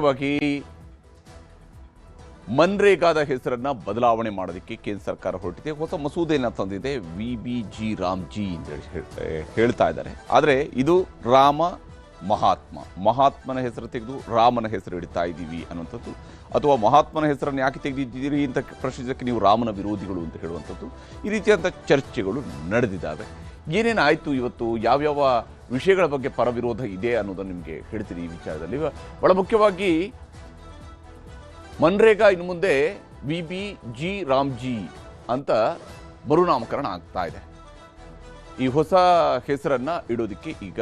ಮುಖ್ಯವಾಗಿ ಮನ್ರೇಗಾದ ಹೆಸರನ್ನ ಬದಲಾವಣೆ ಮಾಡೋದಕ್ಕೆ ಕೇಂದ್ರ ಸರ್ಕಾರ ಹೊರಟಿದೆ. ಹೊಸ ಮಸೂದೆಯನ್ನು ತಂದಿದೆ. ವಿ ಬಿ ಜಿ ರಾಮ್ಜಿ ಅಂತ ಹೇಳಿ ಹೇಳ್- ಹೇಳ್ತಾ ಇದ್ದಾರೆ. ಆದರೆ ಇದು ರಾಮ ಮಹಾತ್ಮ. ಮಹಾತ್ಮನ ಹೆಸರು ತೆಗೆದು ರಾಮನ ಹೆಸರು ಇಡ್ತಾ ಇದ್ದೀವಿ ಅನ್ನುವಂಥದ್ದು. ಅಥವಾ ಮಹಾತ್ಮನ ಹೆಸರನ್ನು ಯಾಕೆ ತೆಗೆದಿದ್ದೀರಿ ಅಂತ ಪ್ರಶ್ನಿಸೋಕ್ಕೆ ನೀವು ರಾಮನ ವಿರೋಧಿಗಳು ಅಂತ ಹೇಳುವಂಥದ್ದು. ಈ ರೀತಿಯಾದಂಥ ಚರ್ಚೆಗಳು ನಡೆದಿದ್ದಾವೆ. ಏನೇನಾಯಿತು ಇವತ್ತು? ಯಾವ್ಯಾವ ವಿಷಯಗಳ ಬಗ್ಗೆ ಪರವಿರೋಧ ಇದೆ ಅನ್ನೋದನ್ನು ನಿಮಗೆ ಹೇಳ್ತೀನಿ ಈ ವಿಚಾರದಲ್ಲಿ. ಬಹಳ ಮುಖ್ಯವಾಗಿ ಮನ್ರೇಗಾ ಇನ್ನು ಮುಂದೆ ವಿ ಬಿ ಜಿ ರಾಮ್ಜಿ ಅಂತ ಮರುನಾಮಕರಣ ಆಗ್ತಾ ಇದೆ. ಈ ಹೊಸ ಹೆಸರನ್ನ ಇಡೋದಕ್ಕೆ ಈಗ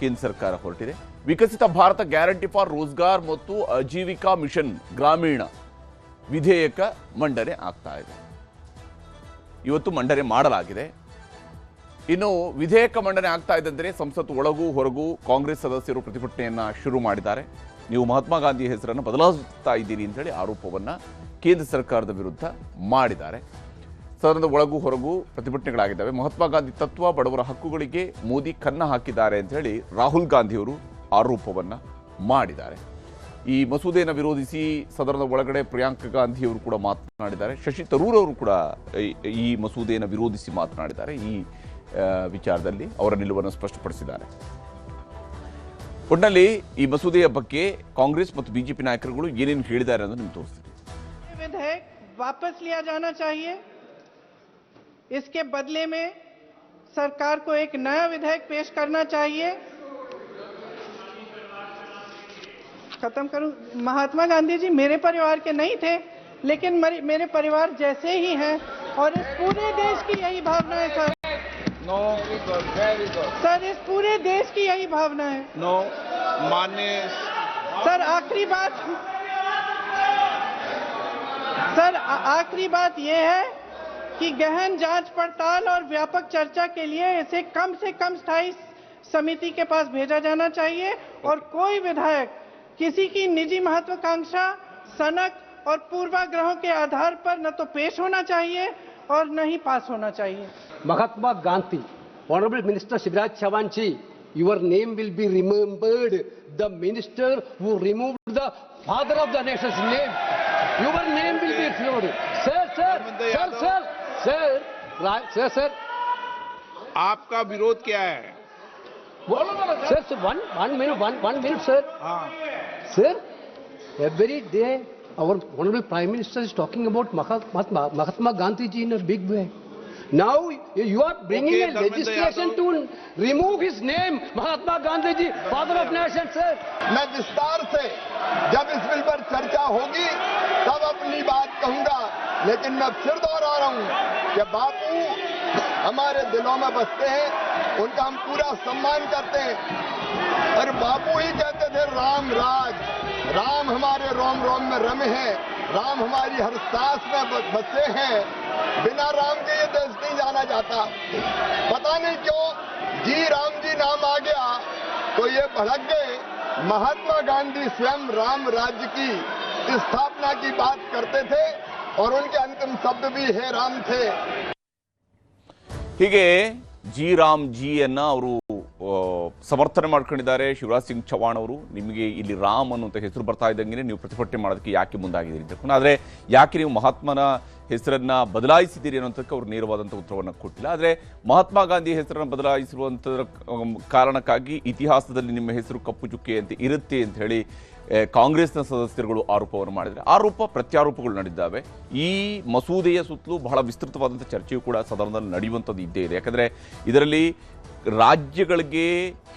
ಕೇಂದ್ರ ಸರ್ಕಾರ ಹೊರಟಿದೆ. ವಿಕಸಿತ ಭಾರತ ಗ್ಯಾರಂಟಿ ಫಾರ್ ರೋಜ್ಗಾರ್ ಮತ್ತು ಆಜೀವಿಕಾ ಮಿಷನ್ ಗ್ರಾಮೀಣ ವಿಧೇಯಕ ಮಂಡನೆ ಆಗ್ತಾ ಇದೆ. ಇವತ್ತು ಮಂಡನೆ ಮಾಡಲಾಗಿದೆ. ಇನ್ನು ವಿಧೇಯಕ ಮಂಡನೆ ಆಗ್ತಾ ಇದ್ದಂತೆ ಸಂಸತ್ ಒಳಗೂ ಹೊರಗೂ ಕಾಂಗ್ರೆಸ್ ಸದಸ್ಯರು ಪ್ರತಿಭಟನೆಯನ್ನು ಶುರು ಮಾಡಿದ್ದಾರೆ. ನೀವು ಮಹಾತ್ಮ ಗಾಂಧಿ ಹೆಸರನ್ನು ಬದಲಾಯಿಸ್ತಾ ಇದ್ದೀರಿ ಅಂತೇಳಿ ಆರೋಪವನ್ನು ಕೇಂದ್ರ ಸರ್ಕಾರದ ವಿರುದ್ಧ ಮಾಡಿದ್ದಾರೆ. ಸದನದ ಒಳಗೂ ಹೊರಗೂ ಪ್ರತಿಭಟನೆಗಳಾಗಿದ್ದಾವೆ. ಮಹಾತ್ಮ ಗಾಂಧಿ ತತ್ವ, ಬಡವರ ಹಕ್ಕುಗಳಿಗೆ ಮೋದಿ ಕನ್ನ ಹಾಕಿದ್ದಾರೆ ಅಂತ ಹೇಳಿ ರಾಹುಲ್ ಗಾಂಧಿಯವರು ಆರೋಪವನ್ನು ಮಾಡಿದ್ದಾರೆ. ಈ ಮಸೂದೆಯನ್ನು ವಿರೋಧಿಸಿ ಸದನದ ಒಳಗಡೆ ಪ್ರಿಯಾಂಕಾ ಗಾಂಧಿಯವರು ಕೂಡ ಮಾತನಾಡಿದ್ದಾರೆ. ಶಶಿ ತರೂರ್ ಅವರು ಕೂಡ ಈ- ಮಸೂದೆಯನ್ನು ವಿರೋಧಿಸಿ ಮಾತನಾಡಿದ್ದಾರೆ. ಈ ವಿಚಾರದಲ್ಲಿ ಅವರ ನಿಲುವನ್ನು ಸ್ಪಷ್ಟಪಡಿಸಿದ್ದಾರೆ ಒಟ್ಟಿನಲ್ಲಿ ಈ ಮಸೂದೆಯ ಬಗ್ಗೆ ಕಾಂಗ್ರೆಸ್ ಮತ್ತು ಬಿಜೆಪಿ ನಾಯಕರುಗಳು ಏನೇನು ಹೇಳಿದ್ದಾರೆ ಅಂತ ನಿಮ್ಗೆ ತೋರಿಸ್ತೀನಿ ये विधेयक वापस लिया जाना चाहिए इसके बदले में सरकार को एक नया विधेयक पेश करना चाहिए खत्म करूं महात्मा गांधी जी मेरे परिवार के नहीं थे लेकिन मरे- मेरे परिवार जैसे ही हैं और इस पूरे देश की यही भावना है सर नो सर इस पूरे देश की यही भावना है। नो माननीय सर आखिरी बात सर आखिरी बात यह है कि गहन जाँच पड़ताल और व्यापक चर्चा के लिए इसे कम से कम स्थायी समिति के पास भेजा जाना चाहिए और कोई विधायक किसी की निजी महत्वाकांक्षा सनक और पूर्वाग्रहों के आधार पर न तो पेश होना चाहिए और न ही पास होना चाहिए। Mahatma Gandhi honourable minister Shivraj Chouhan ji your name will be remembered the minister वो remove the father of the nation name your name will be floor sir sir sir sir sir sir sir आपका विरोध क्या है? बोलो sir one one minute one one minute sir sir every day our Honorable Prime Minister is talking about Mahatma, Mahatma Gandhi ji in a big way. Now you are bringing Okay, a legislation to remove his name, Mahatma Gandhi ji, father of nation, sir. मैं विस्तार से जब इस bill पर चर्चा होगी तब अपनी बात कहूँगा लेकिन मैं फिर दोहरा रहा हूँ कि बापू हमारे दिलों में बसते हैं उनका हम पूरा सम्मान करते हैं और बापू ही कहते थे राम राज राम हमारे रोम रोम में रमे हैं राम हमारी हर सांस में ब- बसे हैं बिना राम के ये देश नहीं जाना जाता पता नहीं क्यों जी राम जी नाम आ गया तो ये भड़क गए महात्मा गांधी स्वयं राम राज्य की स्थापना की बात करते थे और उनके अंतिम शब्द भी हे राम थे ಹೀಗೆ ಜಿ ರಾಮ್ ಜಿಯನ್ನ ಅವರು ಆ, ಸಮರ್ಥನೆ ಮಾಡ್ಕೊಂಡಿದ್ದಾರೆ ಶಿವರಾಜ್ ಸಿಂಗ್ ಚೌಹಾಣ್ ಅವರು. ನಿಮಗೆ ಇಲ್ಲಿ ರಾಮ್ ಅನ್ನುವಂಥ ಹೆಸರು ಬರ್ತಾ ಇದ್ದಂಗೆ ನೀವು ಪ್ರತಿಭಟನೆ ಮಾಡೋದಕ್ಕೆ ಯಾಕೆ ಮುಂದಾಗಿದ್ದೀರಿ ಅಂತ ಆದರೆ ಯಾಕೆ ನೀವು ಮಹಾತ್ಮನ ಹೆಸರನ್ನು ಬದಲಾಯಿಸಿದ್ದೀರಿ ಅನ್ನೋದಕ್ಕೆ ಅವರು ನೇರವಾದಂಥ ಉತ್ತರವನ್ನು ಕೊಟ್ಟಿಲ್ಲ. ಆದರೆ ಮಹಾತ್ಮ ಗಾಂಧಿ ಹೆಸರನ್ನು ಬದಲಾಯಿಸಿರುವಂಥದ್ರ ಕಾರಣಕ್ಕಾಗಿ ಇತಿಹಾಸದಲ್ಲಿ ನಿಮ್ಮ ಹೆಸರು ಕಪ್ಪು ಚುಕ್ಕೆಯಂತೆ ಇರುತ್ತೆ ಅಂತ ಹೇಳಿ ಕಾಂಗ್ರೆಸ್ನ ಸದಸ್ಯರುಗಳು ಆರೋಪವನ್ನು ಮಾಡಿದರೆ ಆರೋಪ ಪ್ರತ್ಯಾರೋಪಗಳು ನಡೆದಿದ್ದಾವೆ. ಈ ಮಸೂದೆಯ ಸುತ್ತಲೂ ಬಹಳ ವಿಸ್ತೃತವಾದಂಥ ಚರ್ಚೆಯು ಕೂಡ ಸದನದಲ್ಲಿ ನಡೆಯುವಂಥದ್ದು ಇದ್ದೇ ಇದೆ. ಯಾಕಂದರೆ ಇದರಲ್ಲಿ ರಾಜ್ಯಗಳಿಗೆ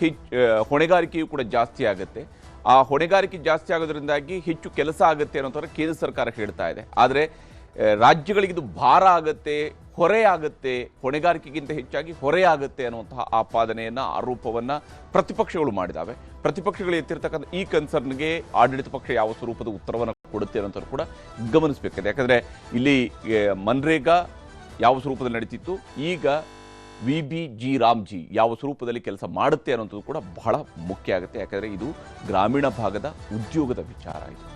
ಹೆಚ್ಚು ಹೊಣೆಗಾರಿಕೆಯು ಕೂಡ ಜಾಸ್ತಿ ಆಗುತ್ತೆ. ಆ ಹೊಣೆಗಾರಿಕೆ ಜಾಸ್ತಿ ಆಗೋದ್ರಿಂದಾಗಿ ಹೆಚ್ಚು ಕೆಲಸ ಆಗುತ್ತೆ ಅನ್ನೋಂಥರ ಕೇಂದ್ರ ಸರ್ಕಾರ ಹೇಳ್ತಾ ಇದೆ. ಆದರೆ ರಾಜ್ಯಗಳಿಗೆ ಇದು ಭಾರ ಆಗುತ್ತೆ, ಹೊರೆ ಆಗುತ್ತೆ, ಹೊಣೆಗಾರಿಕೆಗಿಂತ ಹೆಚ್ಚಾಗಿ ಹೊರೆ ಆಗುತ್ತೆ ಅನ್ನುವಂತಹ ಆಪಾದನೆಯನ್ನು, ಆರೋಪವನ್ನು ಪ್ರತಿಪಕ್ಷಗಳು ಮಾಡಿದ್ದಾವೆ ಪ್ರತಿಪಕ್ಷಗಳು ಎತ್ತಿರ್ತಕ್ಕಂಥ ಈ ಕನ್ಸರ್ನ್ಗೆ ಆಡಳಿತ ಪಕ್ಷ ಯಾವ ಸ್ವರೂಪದ ಉತ್ತರವನ್ನು ಕೊಡುತ್ತೆ ಅನ್ನೋದನ್ನು ಕೂಡ ಗಮನಿಸಬೇಕಾಗಿದೆ ಯಾಕಂದರೆ, ಇಲ್ಲಿ ಮನ್ರೇಗಾ ಯಾವ ಸ್ವರೂಪದಲ್ಲಿ ನಡೀತಿತ್ತು? ಈಗ ವಿ ಬಿ ಜಿ ರಾಮ್ಜಿ ಯಾವ ಸ್ವರೂಪದಲ್ಲಿ ಕೆಲಸ ಮಾಡುತ್ತೆ ಅನ್ನೋಂಥದ್ದು ಕೂಡ ಬಹಳ ಮುಖ್ಯ ಆಗುತ್ತೆ. ಯಾಕಂದರೆ ಇದು ಗ್ರಾಮೀಣ ಭಾಗದ ಉದ್ಯೋಗದ ವಿಚಾರ ಇದು.